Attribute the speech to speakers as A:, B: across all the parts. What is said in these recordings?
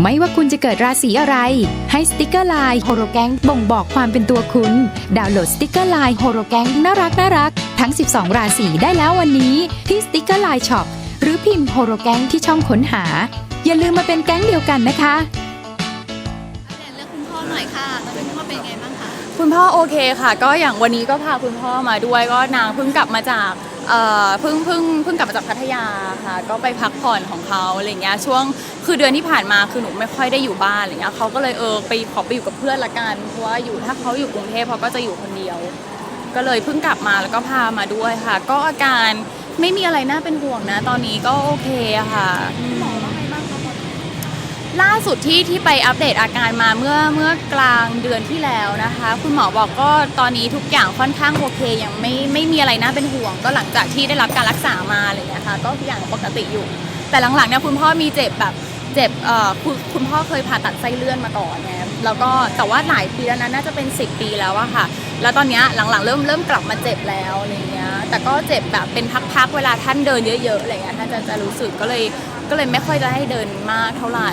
A: ไม่ว่าคุณจะเกิดราศีอะไร ให้สติกเกอร์ไลน์โฮโรแกงบ่งบอกความเป็นตัวคุณ ดาวน์โหลดสติกเกอร์ไลน์โฮโรแกงน่ารักน่ารักทั้ง 12 ราศีได้แล้ววันนี้ที่สติกเกอร์ไลน์ช็อปหรือพิมพ์โฮโรแกงที่ช่องค้นหา อย่าลืมมาเป็นแก๊งเดียวกันนะคะ
B: อัปเดตเรื่องคุณพ่อหน่อยค่ะตอนนี้คุณพ่อเป็นไงบ้างคะ
C: คุณพ่อโอเคค่ะ ก็อย่างวันนี้ก็พาคุณพ่อมาด้วยก็นางเพิ่งกลับมาจาก เอ่อเพิ่งเพิ่งเพิ่งกลับมาจากพัทยาค่ะ ก็ไปพักผ่อนของเขาอะไรเงี้ยช่วงคือเดือนที่ผ่านมาคือหนูไม่ค่อยได้อยู่บ้านอะไรเงี้ยเขาก็เลยเออไปขอไปอยู่กับเพื่อนละกันเพราะว่าอยู่ถ้าเขาอยู่กรุงเทพเขาก็จะอยู่คนเดียว ก็เลยเพิ่งกลับมาแล้วก็พามาด้วยค่ะ ก็อาการไม่มีอะไรน่าเป็นห่วงนะ ตอนนี้ก็โอเคค่ะ
B: หมอ
C: ล่าสุดที่ที่ไปอัปเดตอาการมาเมื่อเมื่อกลางเดือนที่แล้วนะคะ คุณหมอบอกก็ตอนนี้ทุกอย่างค่อนข้างโอเค ยังไม่ไม่มีอะไรน่าเป็นห่วง ก็หลังจากที่ได้รับการรักษามาอะไรอย่างเงี้ยค่ะก็ทุกอย่างปกติอยู่ แต่หลังๆเนี่ยคุณพ่อมีเจ็บแบบเจ็บเอ่อคุณคุณพ่อเคยผ่าตัดไส้เลื่อนมาก่อนไงแล้วก็แต่ว่าหลายปีแล้วนะน่าจะเป็น 10 ปีแล้วอะค่ะ แล้วตอนเนี้ยหลังๆ เริ่มเริ่มกลับมาเจ็บแล้วอะไรเงี้ยแต่ก็เจ็บแบบเป็นพักๆเวลาท่านเดินเยอะๆอะไรเงี้ยท่านจะจะรู้สึกก็เลย ก็เลยไม่ค่อยจะให้เดินมากเท่าไหร่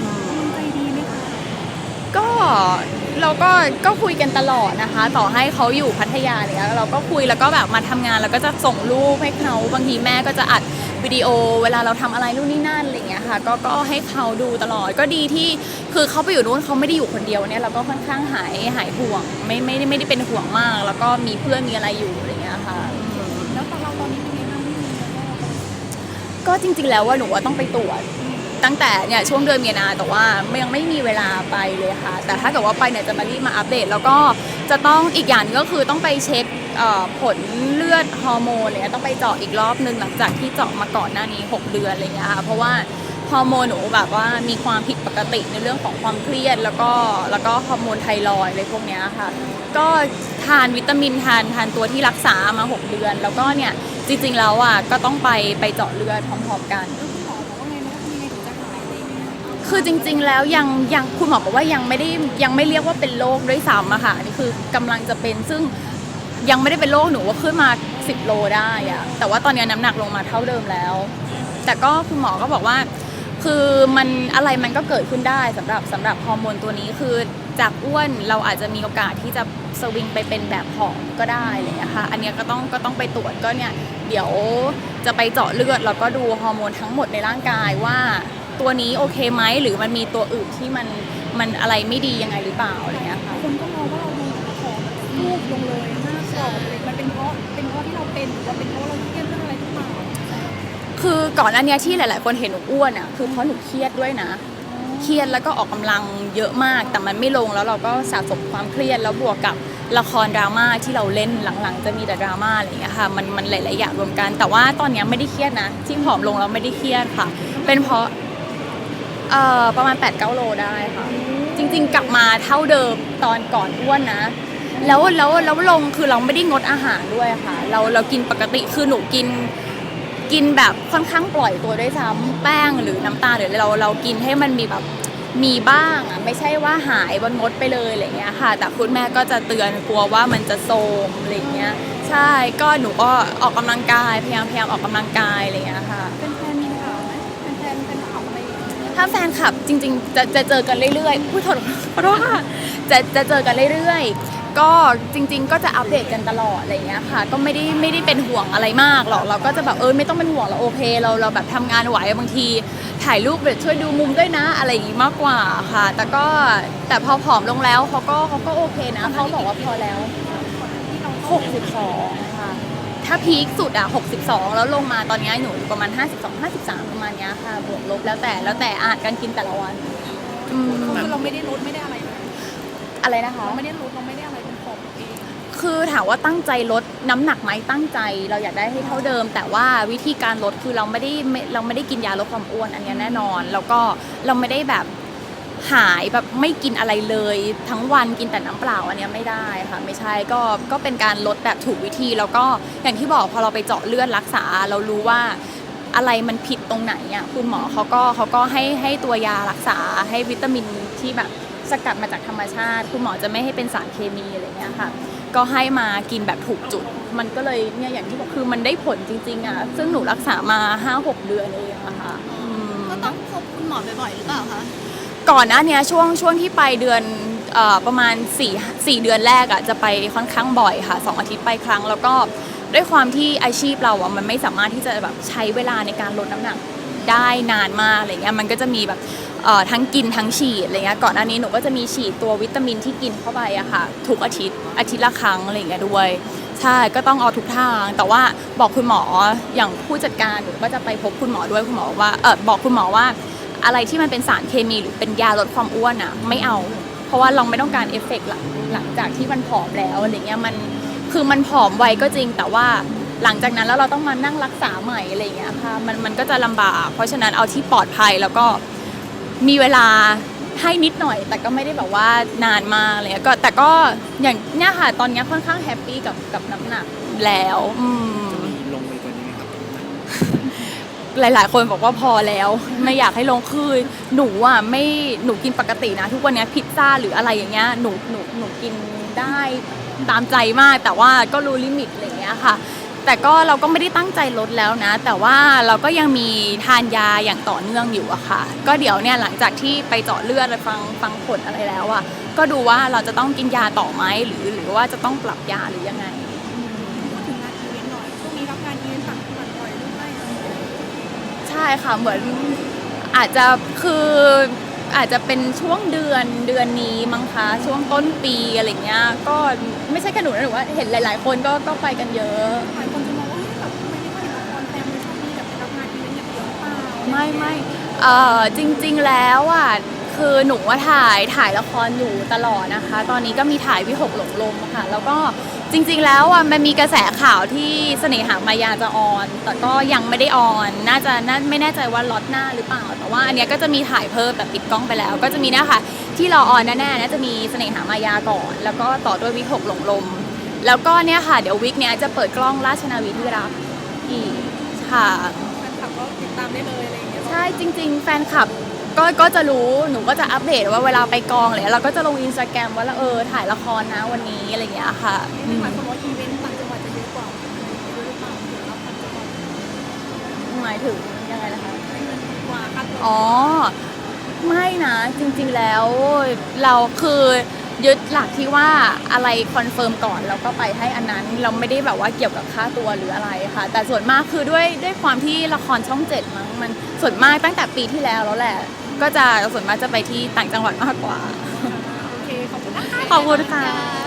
C: อืม
B: ใจดีไหมคะ
C: ก็เราก็ก็คุยกันตลอดนะคะ ต่อให้เขาอยู่พัทยาเนี่ยเราก็คุยแล้วก็แบบมาทำงานแล้วก็จะส่งรูปให้เขาบางทีแม่ก็จะอัดวิดีโอ เวลาเราทำอะไรนู่นนี่นั่นอะไรอย่างเงี้ยค่ะก็ก็ให้เขาดูตลอดก็ดีที่คือเขาไปอยู่นู้นเขาไม่ได้อยู่คนเดียวเนี่ยเราก็ค่อนข้างหายหายห่วง ไม่ไม่ได้ไม่ได้เป็นห่วงมาก แล้วก็มีเพื่อนมีอะไรอยู่อะไรอย่างเงี้ยค่ะ
B: ก็
C: จริง ๆ แล้วว่าหนูว่าต้องไปตรวจ ตั้งแต่เนี่ยช่วงเดือนมีนาแต่ว่ายังไม่มีเวลาไปเลยค่ะ แต่ถ้าเกิดว่าไปเนี่ยจะมารีบมาอัปเดต แล้วก็จะต้องอีกอย่างหนึงก็คือต้องไปเช็คผลเลือดฮอร์โมนอะไรเนี่ยต้องไปเจาะอีกรอบนึงหลังจากที่เจาะมาก่อนหน้านี้ 6 เดือนอะไรเงี้ยค่ะเพราะว่า ฮอร์โมนหนูแบบว่ามีความผิดปกติในเรื่องของความเครียด แล้วก็แล้วก็ฮอร์โมนไทรอยอะไรพวกเนี้ยค่ะ ก็ทานวิตามินทานทานตัวที่รักษามา 6 เดือน แล้วก็เนี่ยจริงๆแล้วอะก็ต้องไปไปเจาะเลือดพร้อมๆกัน
B: คุณหมอบอกว่าไง
C: คือจริง ๆ แล้วยังยังคุณหมอบอกว่ายังไม่ได้ยังไม่เรียกว่าเป็นโรคด้วยซ้ำอะค่ะนี่คือกำลังจะเป็นซึ่งยังไม่ได้เป็นโรคหนูว่าขึ้นมา 10 โลได้อะแต่ว่าตอนนี้น้ำหนักลงมาเท่าเดิมแล้ว แต่ก็คุณหมอก็บอกว่า คือมันอะไรมันก็เกิดขึ้นได้สำหรับสำหรับฮอร์โมนตัวนี้คือจากอ้วนเราอาจจะมีโอกาสที่จะสวิงไปเป็นแบบผอมก็ได้เลยนะคะอันเนี้ยก็ต้องก็ต้องไปตรวจก็เนี่ยเดี๋ยวจะไปเจาะเลือดแล้วก็ดูฮอร์โมนทั้งหมดในร่างกายว่าตัวนี้โอเคไหมหรือมันมีตัวอื่นที่มันมันอะไรไม่ดียังไงหรือเปล่าอะไรอย่างเงี้ยค่ะ
B: คนก็มองว่าเราลงของรูปลงเลยหน้ากรอบเลยมันเป็นเพราะเป็นเพราะที่เราเป็นหรือว่าเป็นเพราะเราเครียด
C: คือก่อนอันเนี้ยที่หลาย ๆ คนเห็นหนูอ้วนอะคือเพราะหนูเครียดด้วยนะ เครียดแล้วก็ออกกำลังเยอะมาก แต่มันไม่ลงแล้วเราก็สะสมความเครียดแล้วบวกกับละครดราม่าที่เราเล่นหลัง ๆ จะมีแต่ดราม่าอะไรอย่างเงี้ยค่ะมันมันหลาย ๆ อย่างรวมกัน แต่ว่าตอนเนี้ยไม่ได้เครียดนะ ที่ผอมลงแล้วไม่ได้เครียดค่ะ เป็นเพราะเอ่อประมาณ8-9โลได้ค่ะ จริง ๆ กลับมาเท่าเดิมตอนก่อนอ้วนนะแล้วแล้วแล้วลงคือเราไม่ได้งดอาหารด้วยค่ะ เราเรากินปกติคือหนูกิน กินแบบค่อนข้างปล่อยตัวด้วยซ้ำแป้งหรือน้ำตาลหรืออะไรเราเรากินให้มันมีแบบมีบ้างอะไม่ใช่ว่าหายบนงดไปเลยอะไรเงี้ยค่ะ แต่คุณแม่ก็จะเตือนกลัวว่ามันจะโทรมอะไรเงี้ยใช่ก็หนูก็ออกกำลังกายพยายามพยายามออกกำลังกายอะไรเงี้ยค่ะ
B: เป็นแฟนมีข่าวไหมเป็นแฟนเป็นข่าวอะไรอย่างเงี้ย
C: ถ้าแฟนคลับจริงๆ จะจะเจอกันเรื่อยๆพูดถอดขอโทษค่ะจะจะเจอกันเรื่อยๆ ก็จริง ๆ ก็จะอัปเดตกันตลอดอะไรอย่างเงี้ยค่ะ ก็ไม่ได้ไม่ได้เป็นห่วงอะไรมากหรอกเราก็จะแบบเออไม่ต้องเป็นห่วงเราโอเค เราเราแบบทำงานไหวบางที ถ่ายรูปแบบช่วยดูมุมด้วยนะอะไรอย่างงี้มากกว่าค่ะ แต่ก็แต่พอผอมลงแล้วเขาก็เขาก็โอเคนะเขาบอกว่าพอแล้ว
B: ที่เรา
C: 62ค่ะถ้าพีคสุดอะ 62 แล้วลงมาตอนนี้หนูอยู่ประมาณ 52 53 ประมาณเนี้ยค่ะ บวกลบแล้วแต่แล้วแต่อาหารการกินแต่ละวันอืม
B: คือเราไม่ได้ลดไม่ได้อะไรเลย
C: อะไรนะคะ
B: เราไม่ได้ลดเราไม่ได้อะไร
C: คือถามว่าตั้งใจลดน้ำหนักไหมตั้งใจ เราอยากได้ให้เท่าเดิม แต่ว่าวิธีการลดคือเราไม่ได้ไม่เราไม่ได้กินยาลดความอ้วนอันเนี้ยแน่นอน แล้วก็เราไม่ได้แบบหายแบบไม่กินอะไรเลย ทั้งวันกินแต่น้ำเปล่าอันเนี้ยไม่ได้ค่ะ ไม่ใช่ก็ก็เป็นการลดแบบถูกวิธี แล้วก็อย่างที่บอกพอเราไปเจาะเลือดรักษา เรารู้ว่าอะไรมันผิดตรงไหนอะคุณหมอเขาก็เขาก็ให้ให้ตัวยารักษาให้วิตามินที่แบบสกัดมาจากธรรมชาติ คุณหมอจะไม่ให้เป็นสารเคมีอะไรเงี้ยค่ะ ก็ให้มากินแบบถูกจุด มันก็เลยเนี่ยอย่างที่บอกคือมันได้ผลจริง ๆ อะ ซึ่งหนูรักษามา5-6เดือนเองอะค่ะอืม
B: ก็ต้องพบคุณหมอบ่อยๆหรือเปล่าคะ
C: ก่อนหน้าเนี้ยช่วงช่วงที่ไปเดือนเอ่อประมาณ4 4เดือนแรกอะ่ะจะไปค่อนข้างบ่อยค่ะสองอาทิตย์ไปครั้ง แล้วก็ด้วยความที่อาชีพเราอะ่ะมันไม่สามารถที่จะแบบใช้เวลาในการลดน้ำหนักได้นานมากอะไรเงี้ยมันก็จะมีแบบเอ่อ ทั้งกินทั้งฉีดอะไรเงี้ยก่อนหน้านี้หนูก็จะมีฉีดตัววิตามินที่กินเข้าไปอะค่ะ ทุกอาทิตย์อาทิตย์ละครั้งอะไรเงี้ยด้วย ใช่ก็ต้องเอาทุกทาง แต่ว่าบอกคุณหมออย่างผู้จัดการหนูก็จะไปพบคุณหมอด้วยคุณหมอว่าเออบอกคุณหมอว่าอะไรที่มันเป็นสารเคมีหรือเป็นยาลดความอ้วนอะไม่เอา เพราะว่าเราไม่ต้องการเอฟเฟกต์หลังหลังจากที่มันผอมแล้วอะไรเงี้ยมันคือมันผอมไวก็จริงแต่ว่าหลังจากนั้นแล้วเราต้องมานั่งรักษาใหม่อะไรเงี้ยค่ะมันมันก็จะลำบาก เพราะฉะนั้นเอาที่ปลอดภัยแล้วก็ มีเวลาให้นิดหน่อย แต่ก็ไม่ได้แบบว่านานมากอะไรเลยก็แต่ก็อย่างเนี้ยค่ะตอนเนี้ยค่อนข้างแฮปปี้กับกับน้ำหนักแล้วอืม
D: ลงไปกว่านี้ไหมครับ
C: หลาย ๆ คนบอกว่าพอแล้ว ไม่อยากให้ลงคือหนูอะไม่หนูกินปกตินะ ทุกวันเนี้ยพิซซ่าหรืออะไรอย่างเงี้ยหนูหนูหนูกินได้ตามใจมากแต่ว่าก็รู้ลิมิตอะไรอย่างเงี้ยค่ะ แต่ก็เราก็ไม่ได้ตั้งใจลดแล้วนะ แต่ว่าเราก็ยังมีทานยาอย่างต่อเนื่องอยู่อะค่ะ ก็เดี๋ยวเนี่ยหลังจากที่ไปเจาะเลือดฟังฟังผลอะไรแล้วอะก็ดูว่าเราจะต้องกินยาต่อไหมหรือหรือว่าจะต้องปรับยาหรือยังไง
B: พูดถึงงานอีเวนต์หน่อยช่วงนี้รับงานอีเวนต์ต่างจังหวัดบ่อยด้วย
C: ใช่ค่ะเหมือนอาจจะคือ อาจจะเป็นช่วงเดือนเดือนนี้มั้งคะช่วงต้นปีอะไรเงี้ยก็ไม่ใช่แค่หนูนะหนูว่าเห็นหลาย ๆ คนก็ก็ไปกันเยอะ
B: หลายคนจะมองว่าเฮ้ยแบบทำไมไม่ค่อยเห็นละครแซมในช่วงนี้แบบไปรับงานอีเวนต์อย่างเดียวหรือเปล่า
C: ไม่ไม่เอ่อจริง ๆ แล้วอะคือหนูว่าถ่ายถ่ายละครอยู่ตลอดนะคะ ตอนนี้ก็มีถ่ายวิหกหลงลมค่ะ แล้วก็ จริงๆแล้วอะมันมีกระแสข่าวที่เสน่หามายาจะออน แต่ก็ยังไม่ได้ออน น่าจะน่าไม่แน่ใจว่าล็อตหน้าหรือเปล่า แต่ว่าอันเนี้ยก็จะมีถ่ายเพิ่มแบบปิดกล้องไปแล้ว ก็จะมีเนะคะที่รอออนแน่ๆน่าจะมีเสน่หามายาก่อน แล้วก็ต่อด้วยวิหกหลงลม แล้วก็เนี่ยค่ะเดี๋ยววิกเนี้ยจะเปิดกล้องราชนาวีที่รักอีกค่ะ
B: แฟนคลับก็ติดตามได้เลยอะไรอย่างเงี้ย
C: ใช่จริง ๆ แฟนคลับ ก็ก็จะรู้หนูก็จะอัปเดตว่าเวลาไปกองเลยเราก็จะลงอินสตาแกรมว่าเออถ่ายละครนะวันนี้อะไรอย่างเงี้ยค่ะ
B: นี่หมายความว่าอีเวนต์ต่างจังหวัดจะเยอะกว่าเยอะหรือเปล่าเดี๋ยวรับต่างจังหวัด
C: หมายถึงยังไงนะคะ
B: ได้เงินกว่าค่าตัว
C: อ๋อ ไม่นะจริงๆแล้วเราคือยึดหลักที่ว่าอะไรคอนเฟิร์มก่อนแล้วก็ไปให้อันนั้นเราไม่ได้แบบว่าเกี่ยวกับค่าตัวหรืออะไรค่ะ แต่ส่วนมากคือด้วยด้วยความที่ละครช่องเจ็ดมั้งมันส่วนมากตั้งแต่ปีที่แล้วแล้วแหละ ก็จะส่วนมากจะไปที่ต่างจังหวัดมากกว่า
B: โอเค ขอบคุณนะคะ
C: ขอบคุณค่ะ